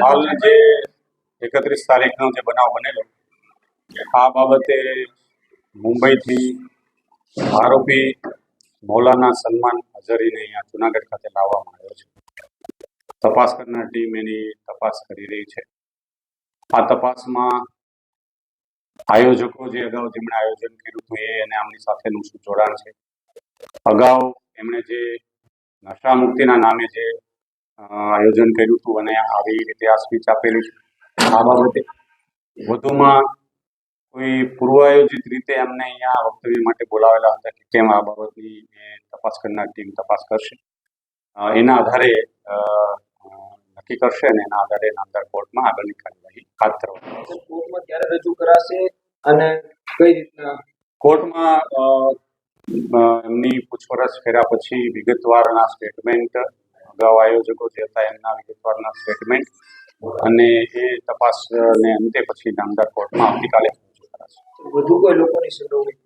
હાલ જે એકત્રીસ તારીખનો જે બનાવ બનેલો, આ બાબતે મુંબઈથી આરોપી મૌલાના સલમાન અઝહરીને અહીંયા જુનાગઢ ખાતે લાવવામાં આવ્યો છે. તપાસ કરનાર ટીમ એની તપાસ કરી રહી છે. આ તપાસમાં આયોજકો જે અગાઉ જેમણે આયોજન કર્યું હતું એ અને આમની સાથેનું શું જોડાણ છે. અગાઉ એમણે જે નશા મુક્તિના નામે જે આયોજન કર્યું હતું અને આવી રીતે આ સ્પીચ આપેલી છે. આ બાબતે વધુમાં કોઈ પૂર્વ આયોજિત રીતે એમને અહીંયા વક્તવ્ય માટે બોલાવેલા હતા કે કેમ આ બાબતની તપાસ કરનાર ટીમ તપાસ કરશે. એના આધારે નક્કી કરશે અને એના આધારે નામદાર કોર્ટમાં આગળની કાર્યવાહી હાથ ધરવામાં આવશે. કોર્ટમાં ક્યારે રજૂ કરાશે અને કઈ રીતના? કોર્ટમાં એમની પૂછપરછ કર્યા પછી વિગતવારના સ્ટેટમેન્ટ અગાઉ આયોજકો જે હતા એમના વિગતવારના સ્ટેટમેન્ટ અને એ તપાસને અંતે પછી નામદાર કોર્ટમાં આવતીકાલે રજૂ કરાશે. વધુ કોઈ લોકોની સંડોવણી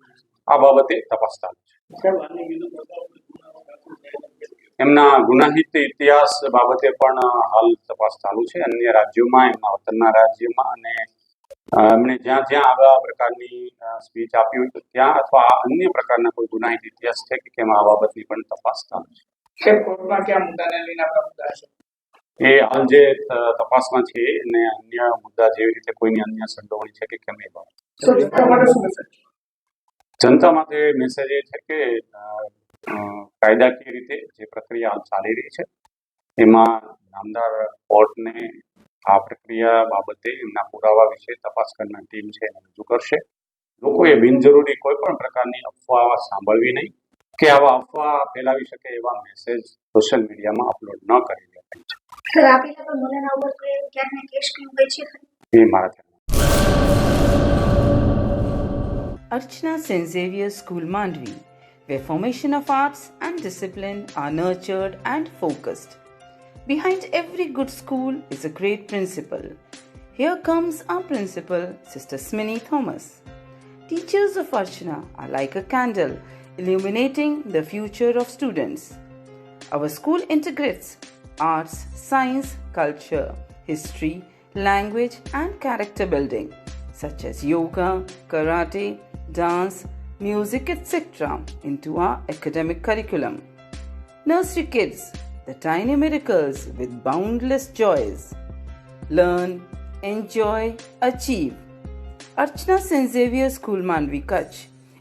આ બાબતે તપાસ ચાલુ છે. એમના ગુનાહિત ઇતિહાસ બાબતે પણ હાલ તપાસ ચાલુ છે. અન્ય રાજ્યોમાં એમના વતનના રાજ્યમાં અને એમણે જ્યાં જ્યાં આવા પ્રકારની સ્પીચ આપી હોય તો ત્યાં અથવા અન્ય પ્રકારના કોઈ ગુનાહિત ઇતિહાસ છે કે કેમ આ બાબતની પણ તપાસ ચાલુ છે. કોર્ટમાં ક્યાં મુદ્દાને લઈને આપણા મુદ્દા છે? એ હાલ જે તપાસમાં છે અને અન્ય મુદ્દા જેવી રીતે કોઈની અન્ય સંડોવણી છે કે કેમ એ બાબત. જનતા માટે મેસેજ એ છે કે કાયદાકીય રીતે જે પ્રક્રિયા ચાલી રહી છે એમાં નામદાર કોર્ટને આ પ્રક્રિયા બાબતે એમના પુરાવા વિશે તપાસ કરનાર ટીમ છે એને રજૂ કરશે. લોકોએ બિનજરૂરી કોઈ પણ પ્રકારની અફવા સાંભળવી નહીં. કે આવા અફવા ફેલાવી શકે એવા મેસેજ સોશિયલ મીડિયામાં અપલોડ ન કરી દેવા સર આપેલા પર મોલાના ઉપર કોઈ ક્યાંક ને કેસ કેવું હોય છે ખરું? એ મારા ધ્યાનમાં Archana St. Xavier School Mandvi, where formation of arts and discipline are nurtured and focused. Behind every good school is a great principal. Here comes our principal, Sister Smini Thomas. Teachers of Archana are like a candle illuminating the future of students. Our school integrates arts, science, culture, history, language, and character building, such as yoga, karate, dance, music, etc., into our academic curriculum. Nursery kids, the tiny miracles with boundless joys. Learn, enjoy, achieve. Archana St. Xavier School Manvi Kutch